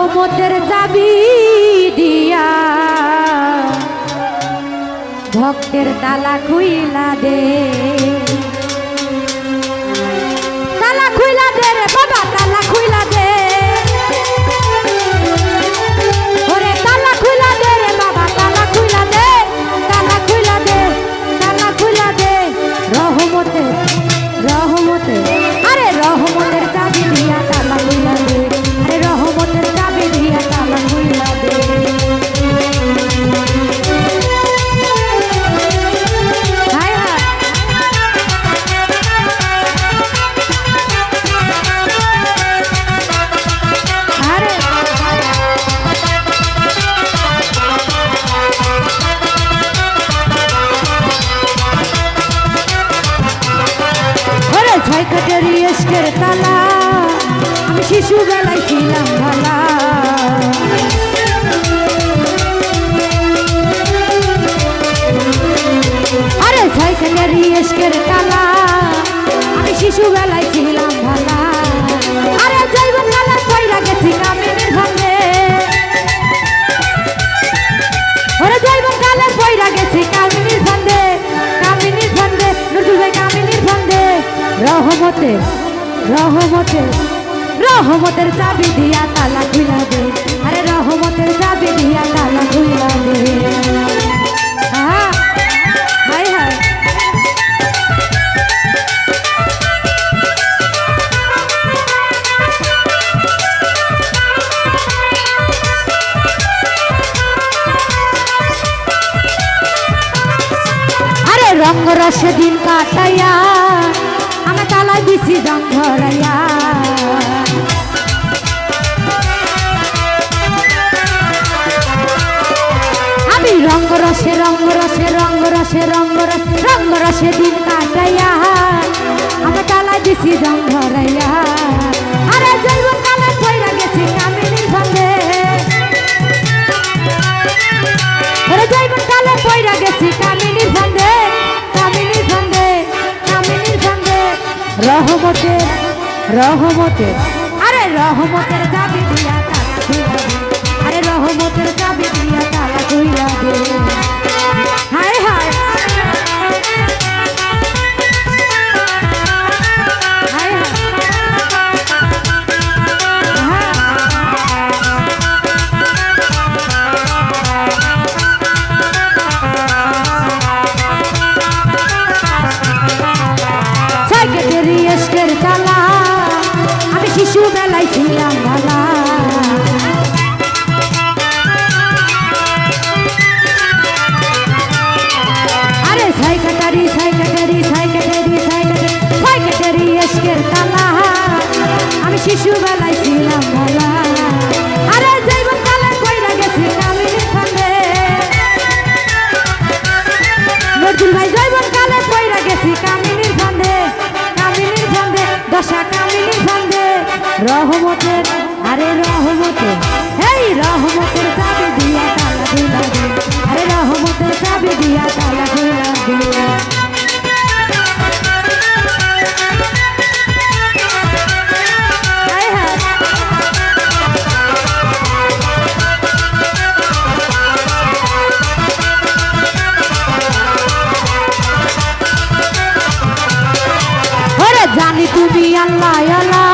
রহমতের চাবি দিয়া। ভক্তের তালা খুইলা দে। ইস্কের তালা। আমি শিশু বেলায় ছিলাম ভালা আরে কাটের ইস্কের তালা। আমি শিশু বেলায় ছিলাম ভালা আরে জৈব কালা কইরা গেছি কামিনীর ভাঙে ওরে জৈব কালে পয়রা গেছি কামিনীর ফান্দে কামিনীর ফান্দে নজরুল ভাই কামিনীর রহমতে রহমতে রহমতের চাবি দিয়া তালা খুইলা দে আরে রহমতের চাবি দিয়া তালা খুইলা দে রঙ্গ রসে দিন কাটাইয়া আমার তালায় দিছি রং ধরাইয়া আমি রঙ্গ রসে রঙ্গ রসে রঙ্গ রসে রঙ্গ রসে রঙ্গ রসে দিন কাটাইয়া। আমার তালায় দিছি রং ধরাইয়া আরে জৈব কালে পয়রা গেছি কামিনী রহমতে রহমতের। আরে রহমতের দাবি দিয়া আরে রহমতের আমি শিশু বেলায় ছিলাম ভালা আরে যাইব কালে কইরা গেছি কামিনী ফান্দে নজরুল ভাই, জৈবন কালে পয়রা গেছি কামিনীর ফান্দে কামিনীর ফান্দে, দশা কামিনীর ফান্দে। রহমতের, আরে রহমতের, এই রহমতের চাবি দিয়া তালা দুলা দে আরে রহমতের চাবি দিয়া তালা দুলা তুমি আল্লাহ আল্লাহ।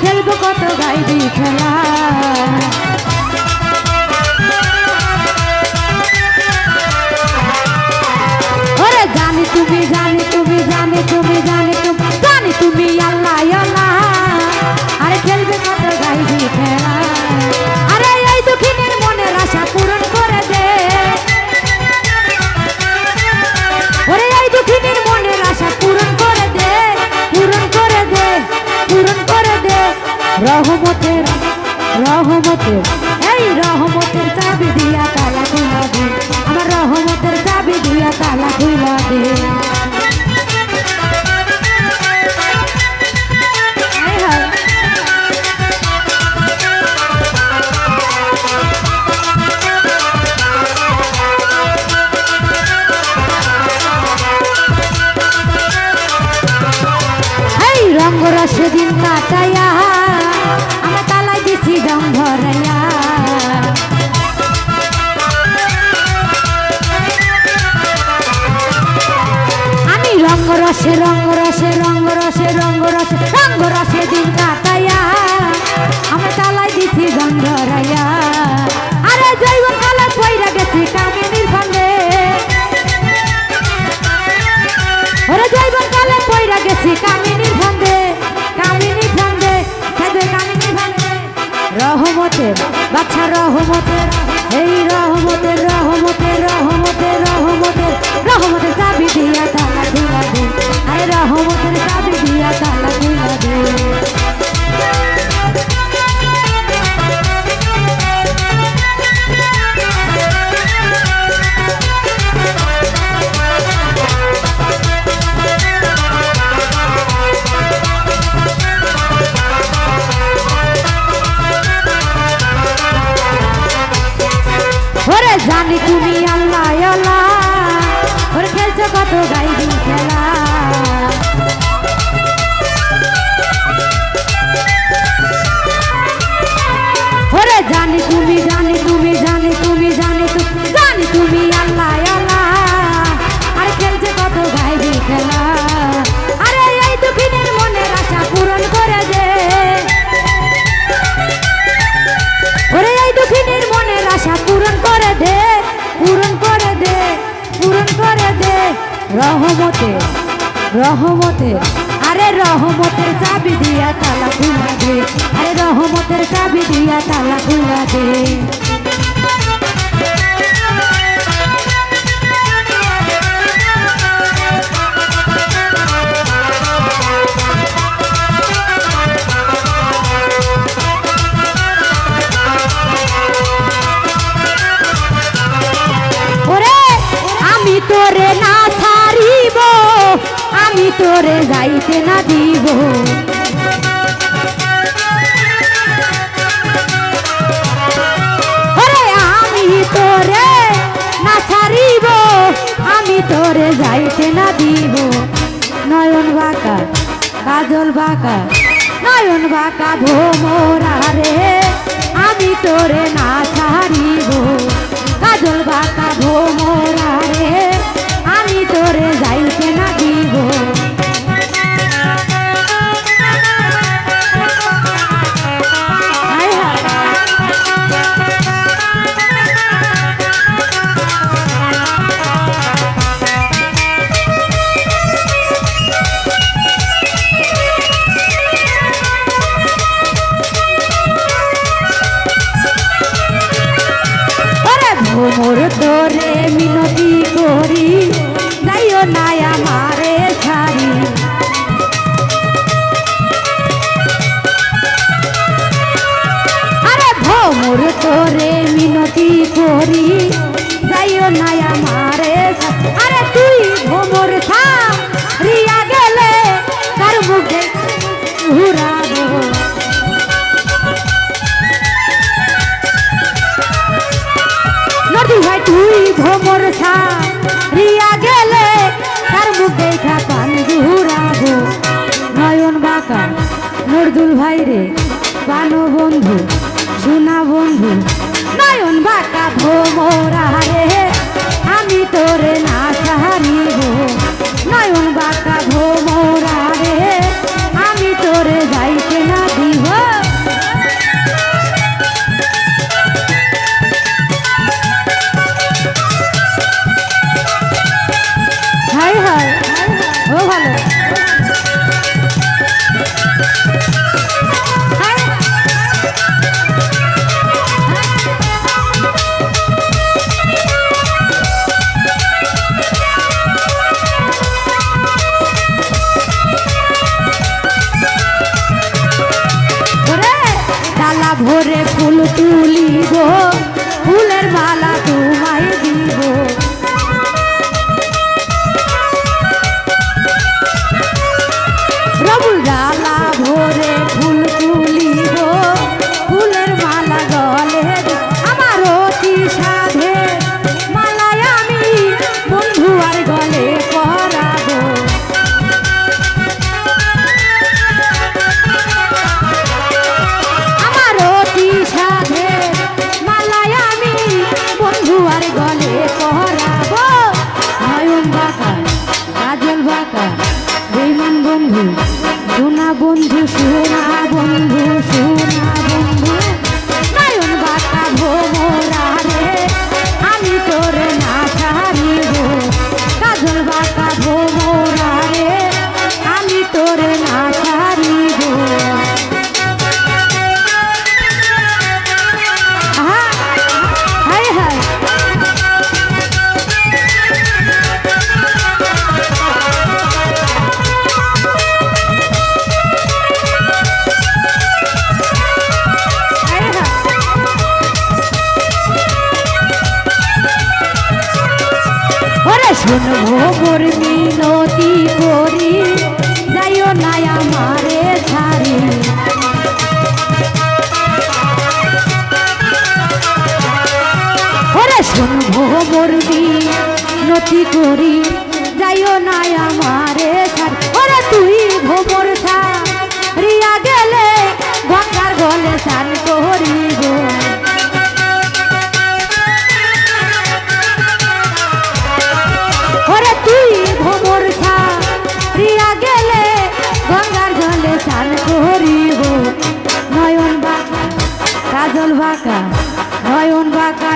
খেলব কত গাইবি খেলা রহমতের রহমতের। এই রহমতের চাবি দিয়া তালা খুলা দে। আমার রহমতের চাবি দিয়া তালা খুলা দে। রহমতের বাচ্চা রহমতের এই রহমতের রহমতের রহমতের রহমতের রহমতের চাবি দিয়া তালা খুলা দে। আরে রহমতের চাবি দিয়া তালা খুলা দে। রহমতে রহমতে আরে রহমতের চাবি দিয়া তালা খুলা দে, আরে রহমতের চাবি দিয়া তালা খুলা দে। তোরে যাইতে না দিব। আমি তোরে না ছাড়িব তোরে যাইতে না দিব। নয়ন বাঁকা, কাজল বাঁকা, নয়ন বাঁকা ভোমরা রে আমি তোরে না ছাড়িব। কাজল বাঁকা ভোমরা রে আমি তোরে যাইতে তোরে মিনতি করি, যাইও না আমারে। আরে তুই ভোমর থা, রিয়া গেলে তার মুখে ঘুরাবো ভাই, তুই ভোমর ছা ভালা মরবি নতি করি, যাইও না আমারে ছাড়। ওরে তুই ভোমর রিয়া গেলে গঙ্গার গলে স্নান করিব ওরে তুই ভোমর রিয়া গেলে গঙ্গার জলে স্নান করিব নয়ন বাঁকা, কাজল বাঁকা, নয়ন বাঁকা